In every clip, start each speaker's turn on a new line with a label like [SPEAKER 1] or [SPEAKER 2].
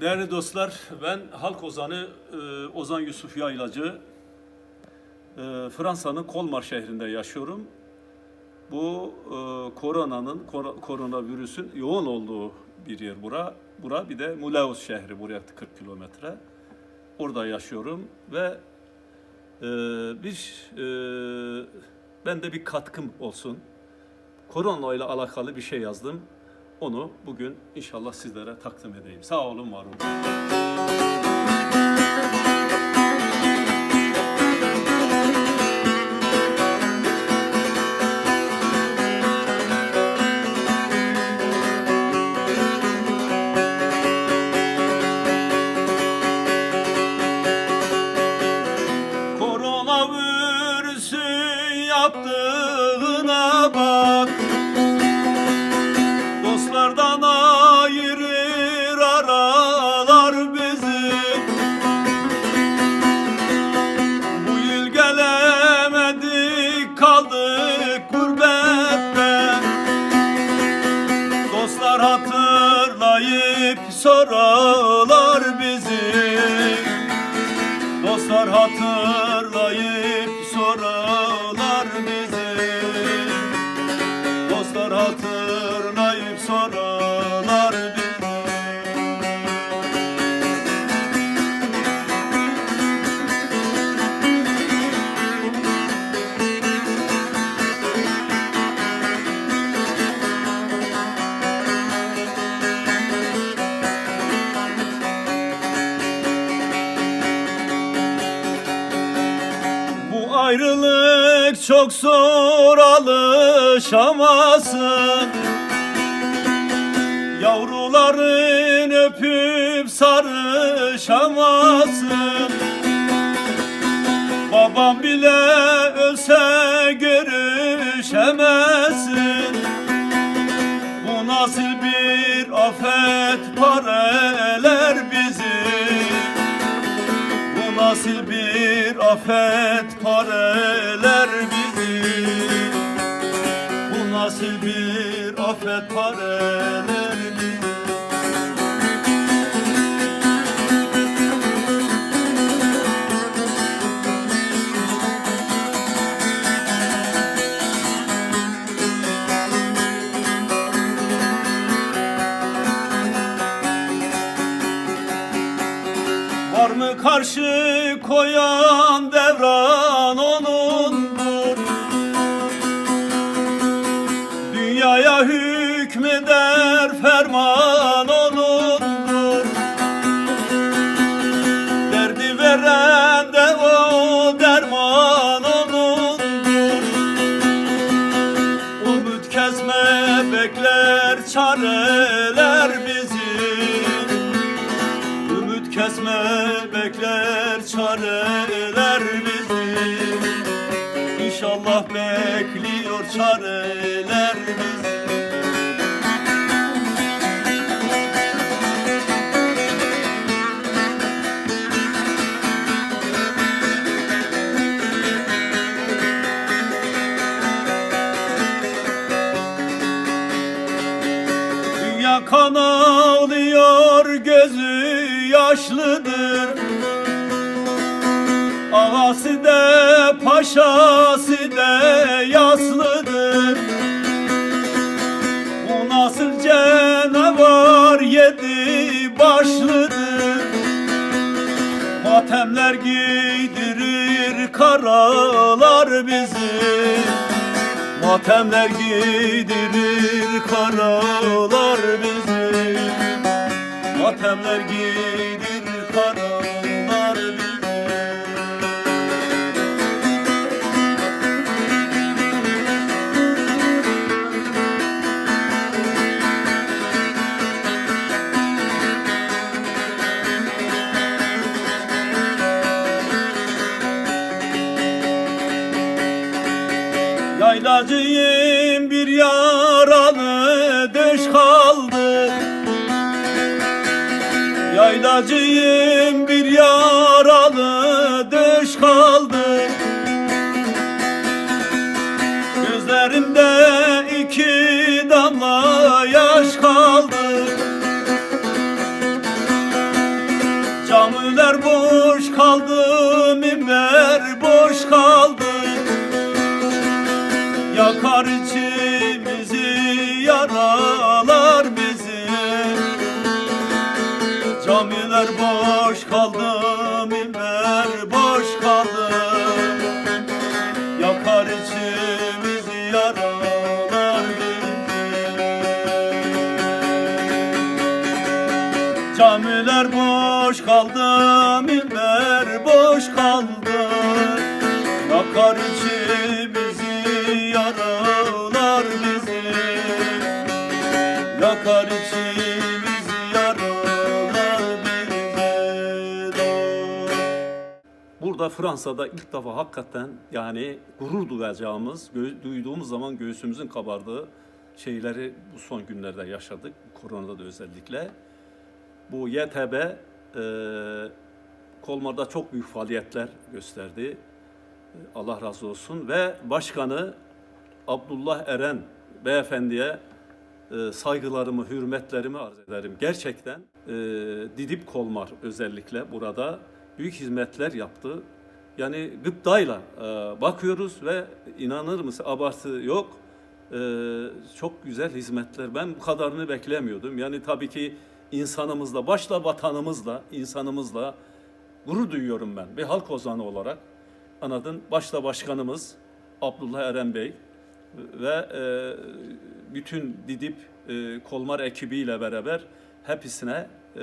[SPEAKER 1] Değerli dostlar, ben halk ozanı e, Ozan Yusuf Yaylacı. E, Fransa'nın Kolmar şehrinde yaşıyorum. Bu e, koronanın, kor- koronavirüsün yoğun olduğu bir yer bura. Bura bir de Mulhouse şehri, buraya 40 kilometre. Orada yaşıyorum ve bir ben de bir katkım olsun. Korona ile alakalı bir şey yazdım. Onu bugün inşallah sizlere takdim edeyim. Sağ olun, var olun. Yaptığına bak ayrılık çok zor alışamazsın Yavruların öpüp sarışamazsın Babam bile ölse görüşemezsin Bu nasıl bir afet pareler nasıl bir afet pareler bizi Bu nasıl bir afet pareler bizi karşı koyan devran onundur. Dünyaya hükmeder ferman onundur. Derdi veren de o derman onundur. Umut kesme bekler çareler bizi kesme bekler çareler bizi. İnşallah bekliyor çareler bizi. Dünya kan Ağası da paşası da yaslıdır. Bu nasıl canavar yedi başlıdır. Matemler giydirir karalar bizi. Matemler giydirir karalar bizi. Matemler giydirir karalar Yaylacıyım bir yaralı döş kaldı. Yaylacıyım bir yaralı döş kaldı. Gözlerimde iki damla içimizi yaralar bizi. Camiler boş kaldı, minber boş kaldı. Yakar içimizi yaralar bizi. Camiler boş kaldı, Fransa'da ilk defa hakikaten yani gurur duyacağımız, duyduğumuz zaman göğsümüzün kabardığı şeyleri bu son günlerde yaşadık. Koronada da özellikle. Bu YTB e, Kolmar'da çok büyük faaliyetler gösterdi. E, Allah razı olsun ve başkanı Abdullah Eren beyefendiye e, saygılarımı, hürmetlerimi arz ederim. Gerçekten e, Didip Kolmar özellikle burada büyük hizmetler yaptı. Yani gıptayla e, bakıyoruz ve inanır mısın abartı yok. E, çok güzel hizmetler. Ben bu kadarını beklemiyordum. Yani tabii ki insanımızla, başta vatanımızla, insanımızla gurur duyuyorum ben. Bir halk ozanı olarak. Anladın? Başta başkanımız Abdullah Eren Bey ve e, bütün Didip e, Kolmar ekibiyle beraber hepsine e,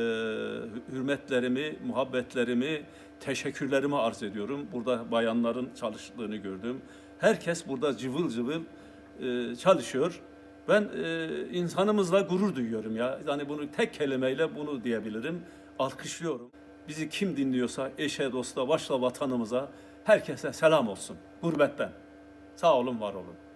[SPEAKER 1] hürmetlerimi, muhabbetlerimi, teşekkürlerimi arz ediyorum. Burada bayanların çalıştığını gördüm. Herkes burada cıvıl cıvıl e, çalışıyor. Ben e, insanımızla gurur duyuyorum ya. Yani bunu tek kelimeyle bunu diyebilirim. Alkışlıyorum. Bizi kim dinliyorsa eşe, dosta, başla vatanımıza herkese selam olsun. Gurbetten. Sağ olun, var olun.